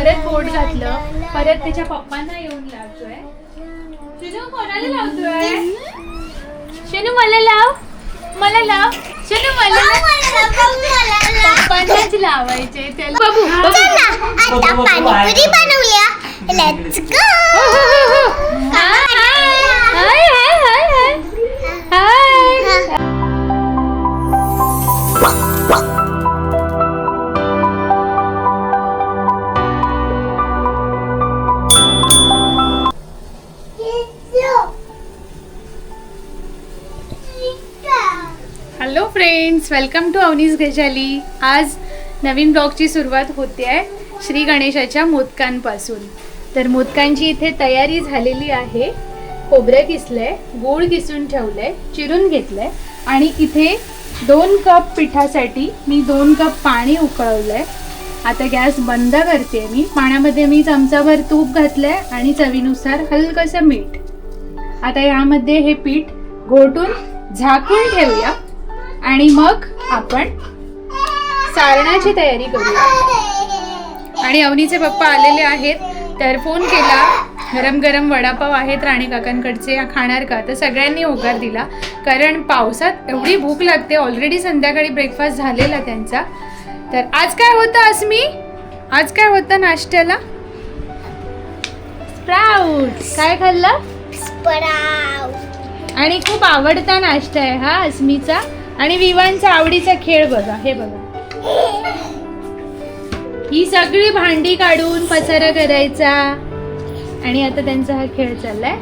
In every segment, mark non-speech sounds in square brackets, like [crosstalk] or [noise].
परत बोट घातलं. परत त्याच्या पप्पांना येऊन लावतोय. शिनू कोणाला लावतोय? शिनू मला लाव. मला लाव. शिनू मला लाव. पप्पांनाच लावायचे त्याला बघू बघू. आता पाणीपुरी बनवूया. Let's go welcome to Avni's Gajali. आज नवीन ब्लॉगची सुरुवात होते आहे श्री गणेशाच्या मोदकांपासून. तर मोदकांची इथे तयारी झालेली आहे. खोबरं किसलंय गूळ किसून ठेवलंय चिरून घेतलंय आणि इथे दोन कप पिठासाठी मी दोन कप पाणी उकळवलंय. आता गॅस बंद करते मी. पाण्यामध्ये मी चमचाभर तूप घातलंय आणि चवीनुसार हलकंसं मीठ. आता यामध्ये हे पीठ घोटून झाकून ठेवूया. आणि मग आपण सारणाची तयारी करूया. आणि अवनीचे पप्पा आलेले आहेत. तर फोन केला. गरम गरम वडापाव आहेत राणी काकांकडचे. खाणार का? तर सगळ्यांनी होकार दिला. कारण पावसात एवढी भूक लागते. ऑलरेडी संध्याकाळी ब्रेकफास्ट झालेला त्यांचा. तर आज काय होतं अस्मी? आज काय होतं नाश्त्याला? स्प्राउट काय खाल्लं? आणि खूप आवडता नाश्ता आहे हा अस्मीचा. आणि विवांचा आवडीचा खेळ बघा हे बघा. ही सगळी भांडी काढून पसारा करायचा. आणि आता त्यांचा हा खेळ चाललाय.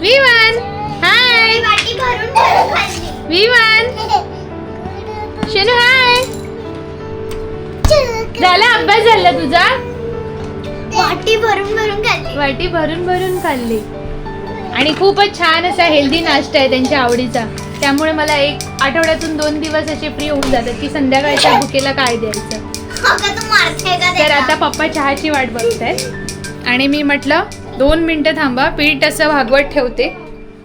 विवान हाय. विवान. शनू हाय. झाला अभ्यास झाला तुझा? वाटी भरून भरून खाल्ली. वाटी भरून भरून खाल्ली. आणि खूपच छान असा हेल्दी नाश्ता आहे त्यांच्या आवडीचा. त्यामुळे मला एक आठवड्यातून दोन दिवस असे फ्री होऊन जातात की संध्याकाळच्या भुकेला काय द्यायचं. तर आता पप्पा चहाची वाट बघत आहेत आणि मी म्हटलं दोन मिनटं थांबा पीठ असं भागवत ठेवते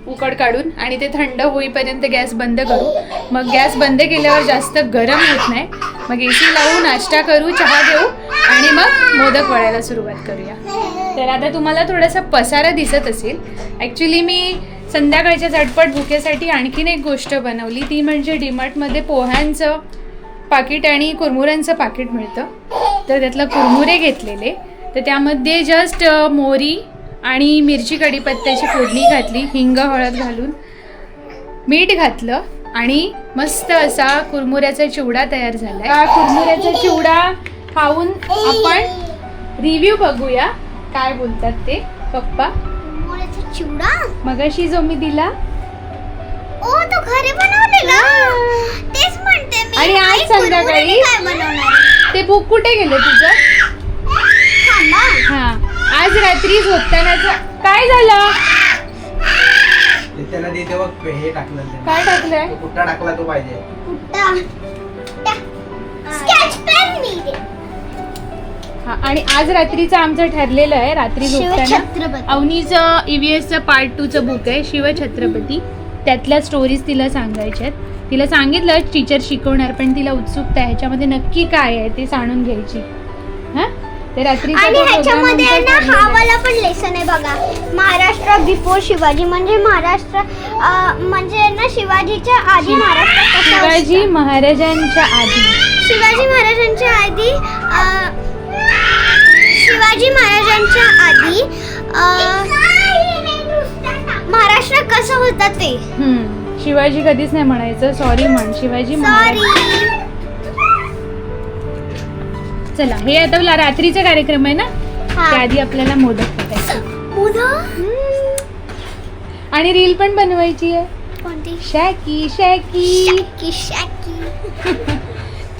उकड काढून आणि ते थंड होईपर्यंत गॅस बंद करू. मग गॅस बंद केल्यावर जास्त गरम होत नाही. मग ए सी लावू नाश्ता करू चहा घेऊ आणि मग मोदक वळायला सुरुवात करूया. तर आता तुम्हाला थोडासा पसारा दिसत असेल. ॲक्च्युली मी संध्याकाळच्या झटपट भुकेसाठी आणखीन एक गोष्ट बनवली. ती म्हणजे डीमार्टमध्ये पोह्यांचं पाकिट आणि कुरमुऱ्यांचं पाकिट मिळतं. तर त्यातलं कुरमुरे घेतलेले. तर त्यामध्ये जस्ट मोरी आणि मिरची कढीपत्त्याची फोडणी घातली हिंग हळद घालून. मीठ घातलं आणि मस्त असा कुरमुऱ्याचा चिवडा तयार झाला आहे कुरमुऱ्याचा चिवडा खाऊन आपण रिव्ह्यू बघूया. काय बोलतात ते? पप्पा? चिवडा? मगाशी जो मी दिला. ओ तो घरी बनवलेला? तेच म्हणते मी. आणि आज संध्याकाळी- काय बनवणार ते बुक कुठे गेलं तुझं? थांबा. हा. आज रात्री झोपतानाच काय झालं? ते त्याला तेव्हा हे टाकलं. काय टाकलंय? तो कुठला टाकला तो पाहिजे. स्केच पेन मी दे. हा आणि आज रात्रीचं आमचं ठरलेलं आहे रात्री झोपताना. अवनीचं ईव्हीएसचं पार्ट टूचं बुक आहे शिवछत्रपती त्यातल्या स्टोरीज तिला सांगायच्या आहेत. तिला सांगितलं टीचर शिकवणार पण तिला उत्सुकता आहे. ह्याच्यामध्ये नक्की काय आहे ते जाणून घ्यायची. हा? ते रात्री आणि ह्याच्यामध्ये आहे ना हा वाला पण लेसन आहे बघा. महाराष्ट्र बिफोर शिवाजी म्हणजे महाराष्ट्र म्हणजे ना शिवाजीच्या आधी महाराष्ट्र शिवाजी. महाराजांच्या आधी. शिवाजी महाराजांच्या आधी शिवाजी महाराजांच्या आधी महाराष्ट्र कसं होतं ते? हम्म, शिवाजी कधीच नाही म्हणायचं. सॉरी म्हण. शिवाजी महाराज. सॉरी चला हे आता ला- रात्रीचा कार्यक्रम आहे ना? त्याआधी आपल्याला मोदक टाकायचे. आणि रील पण बनवायची आहे. कोणती? शॅकी शॅकी. शाकी शाकी.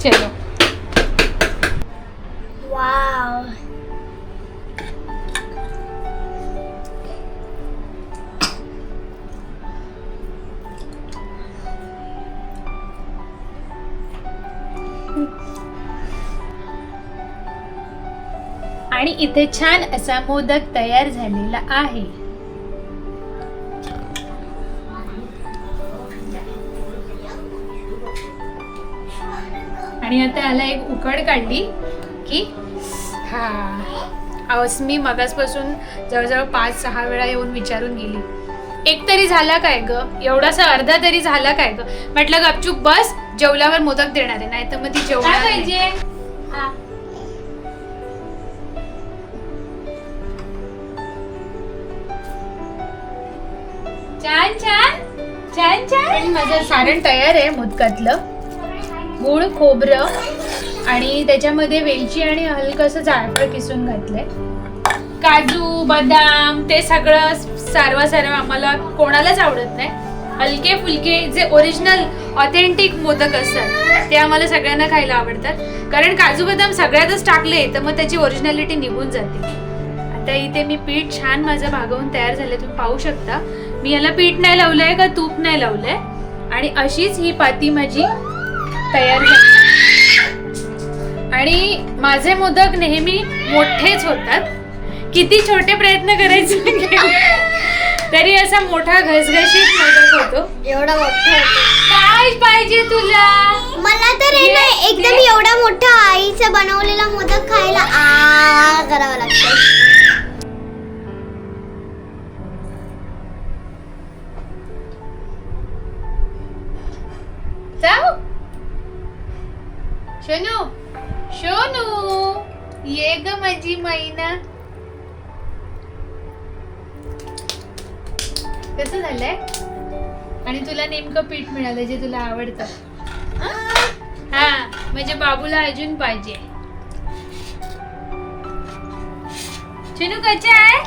[laughs] चलो. आणि इथे छान असा मोदक तयार झालेला आहे. आणि आता याला एक उकड काढली की हा अस्मी मगासपासून जवळजवळ पाच सहा वेळा येऊन विचारून गेली. एक तरी झाला काय ग? एवढासा अर्धा तरी झाला काय ग? म्हटलं गपचूप बस जेवल्यावर मोदक देणार आहे नाही तर मग ती जेवणार पाहिजे? छान छान. छान छान. माझं सारण तयार आहे मोदकातलं गूळ खोबरं आणि त्याच्यामध्ये वेलची आणि हलकंसं जायफळ किसून घातलंय. काजू बदाम ते सगळं सारवा सारवा आम्हाला कोणालाच आवडत नाही. हलके फुलके जे ओरिजिनल ऑथेंटिक मोदक असतात ते आम्हाला सगळ्यांना खायला आवडतात. कारण काजू बदाम सगळ्यातच टाकले तर मग त्याची ओरिजिनॅलिटी निघून जाते. आता इथे मी पीठ छान माझं भागवून तयार झालं तुम्ही पाहू शकता. मी याला पीठ नाही लावलंय का तूप नाही लावलंय? आणि अशीच ही पाती माझी तयार झाली. आणि माझे मोदक नेहमी मोठेच होतात. किती छोटे प्रयत्न करायचे तरी असा मोठा घसघशीत मोदक होतो. एवढा मोठा. काय पाहिजे तुला? मला तर एकदम. एवढा मोठा आईचा बनवलेला मोदक खायला आ करावा लागतो. माझी मैना. कसं झालंय? आणि तुला नेमकं पीठ मिळालं जे तुला आवडतं. हा? म्हणजे बाबूला अजून पाहिजे. चिनू कसे आहे?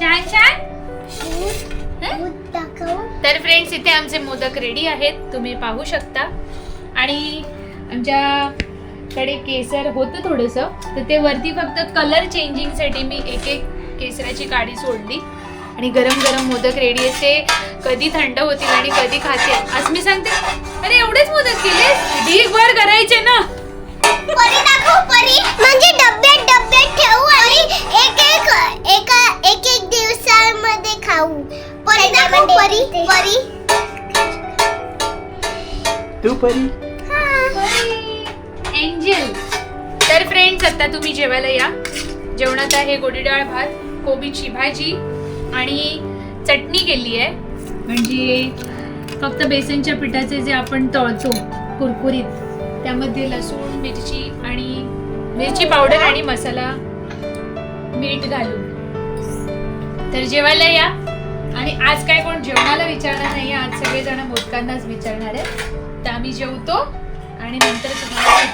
छान छान? तर फ्रेंड्स इथे आमचे मोदक रेडी आहेत. तुम्ही पाहू शकता. आणि आमच्या आमच्याकडे केसर होतं थोडंसं तर ते वरती फक्त कलर चेंजिंगसाठी मी एक एक केसराची काडी सोडली. आणि गरम गरम मोदक रेडी आहेत. ते कधी थंड होतील आणि कधी खातील. आज मी सांगते. अरे एवढेच मोदक केले? ढीगभर करायचे ना. परी दाखव परी. म्हणजे डब्यात डब्यात ठेवू आणि एक एक एका एक एक दिवसामध्ये खाऊ. परी दाखव परी. परी. तू परी. एंजल. तर फ्रेंड्स आता तुम्ही जेवायला या. जेवणात आहे गोडी डाळ भात कोबीची भाजी आणि चटणी केली आहे. म्हणजे फक्त बेसनच्या पिठाचे जे आपण तळतो कुरकुरीत त्यामध्ये लसूण मिरची आणि मिरची पावडर आणि मसाला मीठ घालून. तर जेवायला या. आणि आज काय कोण जेवणाला विचारणार नाही आज सगळेजण मोदकांनाच विचारणार आहे तर आम्ही जेवतो आणि नंतर तुम्हाला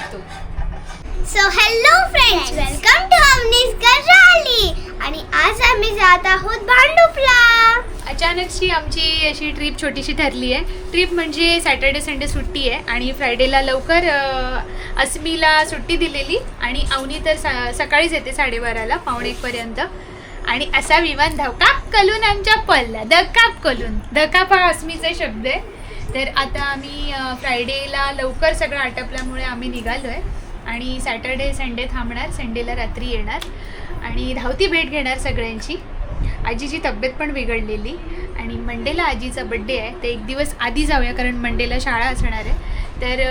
so hello friends welcome to Avni's Gajali आणि आज आम्ही जात आहोत भांडुपला. अचानकची आमची अशी ट्रिप छोटीशी ठरली आहे. ट्रिप म्हणजे सॅटर्डे संडे सुट्टी आहे. आणि फ्रायडेला लवकर अ, अस्मीला सुट्टी दिलेली. आणि अवनी तर सा सकाळीच येते साडेबाराला पावणे एकपर्यंत आणि असा विमान धकाप कलून आमच्या पल्ला धकाप कलून धकाप हा अस्मीचा शब्द आहे. तर आता आम्ही अ, फ्रायडेला लवकर सगळं आटपल्यामुळे आम्ही निघालो आहे आणि सॅटर्डे संडे थांबणार. संडेला रात्री येणार. आणि धावती भेट घेणार सगळ्यांची. आजीची तब्येत पण बिघडलेली. आणि मंडेला आजीचा बड्डे आहे. तर एक दिवस आधी जाऊया कारण मंडेला शाळा असणार आहे. तर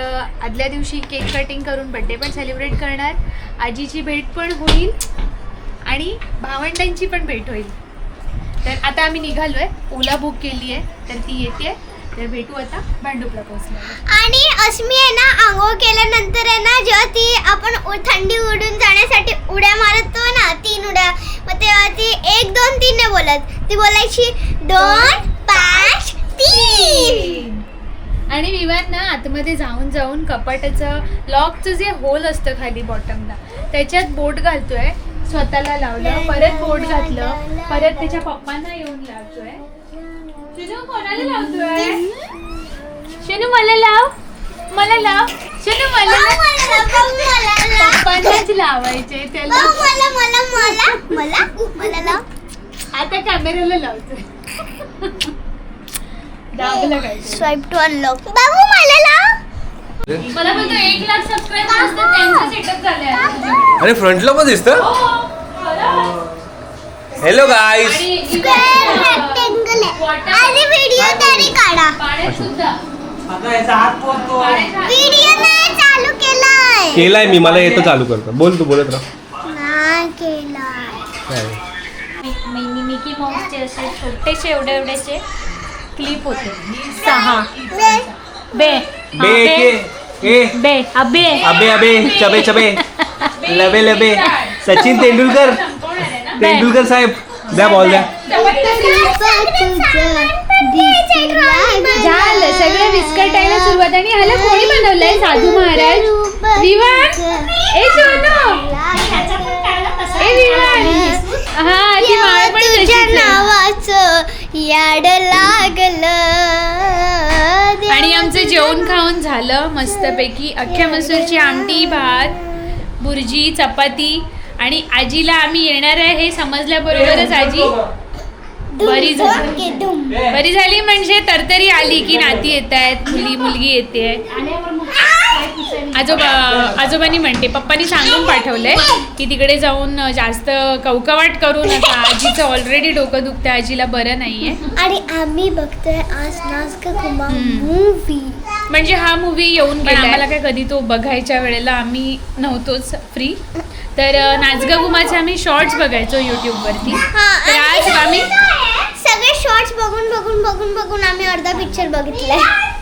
आदल्या दिवशी केक कटिंग करून बड्डे पण सेलिब्रेट करणार. आजीची भेट पण होईल आणि भावंडांची पण भेट होईल. तर आता आम्ही निघालो आहे ओला बुक केली आहे तर ती येते तर भेटू आता भांडुपला आणि अस्मी आहे ना आंघोळ केल्यानंतर आहे ना जेव्हा ती आपण उ- थंडी उडून जाण्यासाठी उड्या मारतो ना तीन उड्या मग तेव्हा ती एक दोन तीन नाही बोलत. ती बोलायची दोन पाच तीन. आणि विवाद ना आतमध्ये जाऊन जाऊन कपाटाचं लॉकचं जे होल असतं खाली बॉटमला त्याच्यात बोट घालतोय स्वतःला लावलं परत बोट घातलं परत त्याच्या पप्पांना येऊन लावतोय. शनू कोणाला लावतोय? शनू मला लाव. मला लाव. शनू मला. पप्पांनाच लावायचे त्याला. मला मला मला मला मला लाव. आता कॅमेऱ्याला लावतोय. दाबलं काय स्वाईप टू अनलॉक बाबू मला लाव. मला बोलतो एक लाख सबस्क्राईबर असतात त्यांचा सेटअप तुझ्याकडे. अरे फ्रंटला पण दिसत. हॅलो गाईस व्हिडिओ तरी काढा. व्हिडिओ नाही चालू केलाय. केलाय मी मला येतं चालू करतो. बोल तू बोलत राहा. केला मिनी मिकी माऊसचे असे छोटेसे एवढे एवढेचे क्लिप होते. सहा. बे. बे. के ए. बे. अबे. अबे अबे. चबे चबे. लबे लबे. सचिन तेंडुलकर. तेंडुलकर साहेब. द्या बॉल द्या. झालं. सगळं विस्कटायला सुरुवात आणि ह्याला कोणी बनवलंय? साधू महाराज. विवान? ए सोनू. ए विवान. हा ती माळ पण तुझ्या. नावाचं याड लागलं. आणि आमचं जेवण खाऊन झालं मस्तपैकी. अख्ख्या मसूरची आमटी भात बुर्जी चपाती. आणि आजीला आम्ही येणार आहे हे समजल्याबरोबरच आजी बरी झाली. बरी झाली म्हणजे तरतरी आली की नाती येत आहेत मुली मुलगी येते. आजोबा आजोबांनी म्हणते पप्पानी सांगून पाठवलंय की तिकडे जाऊन जास्त कवकवाट करू नका. आजीचं ऑलरेडी डोकं दुखतं आजीला बरं नाहीये. आणि आम्ही बघतोय आज नाच का कुमा हम्म. मूवी म्हणजे हा मूवी येऊन गेला आम्हाला काय कधी तो बघायच्या वेळेला आम्ही नव्हतोच फ्री तर नाचगा गुमाचे आम्ही शॉर्ट्स बघायचो युट्यूबवरती तर आज आम्ही सगळे शॉर्ट्स बघून बघून बघून बघून आम्ही अर्धा पिक्चर बघितलाय.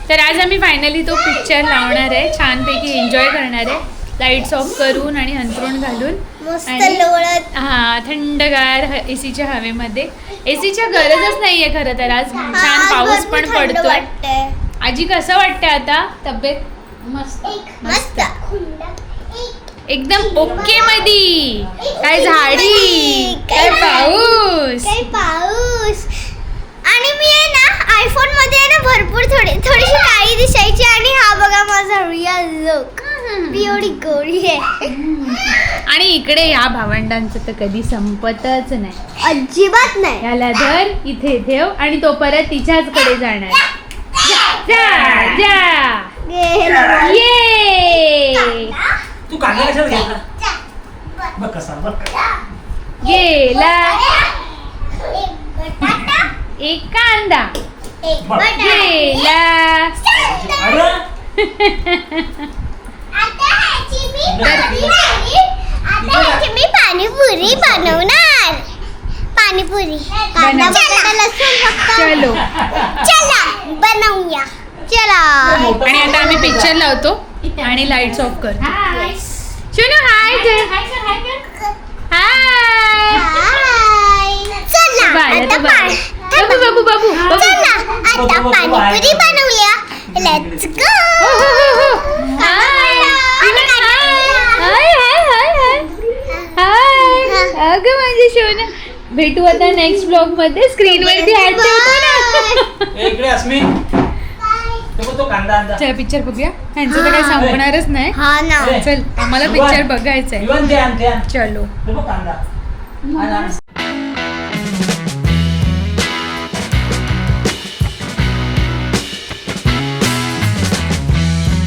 तर आज आम्ही फायनली तो पिक्चर लावणार आहे. छानपैकी एन्जॉय करणार आहे. लाईट्स ऑफ करून आणि अंथरूण घालून. मस्त आणि- लोळत. हा थंडगार एसीच्या हवेमध्ये. एसीच्या गरजच नाहीये खरं तर आज. छान पाऊस पण पडतोय. आजी कसं वाटतंय आता? तब्येत मस्त. मस्त. एकदम ओके मधी. काय झाडी? काय पाऊस? काही पाऊस? आणि मी आहे ना आयफोनमध्ये आहे ना भरपूर थोडी थोडीशी काळी दिसायची आणि हा बघा माझा रिअल लुक मी एवढी गोरी आहे. आणि इकडे या भावंडांचं तर कधी संपतच नाही. अजिबात नाही. याला धर इथे ठेव आणि तो परत तिच्याचकडे जाणार. जा जा. ये तू कांदा कशाला घेतला बघ कसा बघ. गेला एक बटाटा, एक कांदा. एक बटाटा. गेला अरे. आता ह्याची मी पाणीपुरी बनवणार. पाणीपुरी. कांदा बटाटा लसूण फक्त चलो. चला बनवूया चला. आणि आता आम्ही पिक्चर लावतो आणि लाईट्स ऑफ करतो. शुनू हाय हाय हाय. चला बाय, बाबू बाबू बाबू. आता पाणीपुरी बनवूया. लेट्स गो हो, हो, हो. हाय हाय हाय हाय हाय हाय अगं माझी शोना भेटू आता नेक्स्ट ब्लॉगमध्ये. स्क्रीन वरती ऍड ठेवतो ना. [laughs] इकडे अस्मी तो बघ, तो कांदा आणजा. चला पिक्चर बघूया. ह्यांचं तर काही संपणारच नाही. हा ना. चल आम्हाला पिक्चर बघायचा आहे. चलो.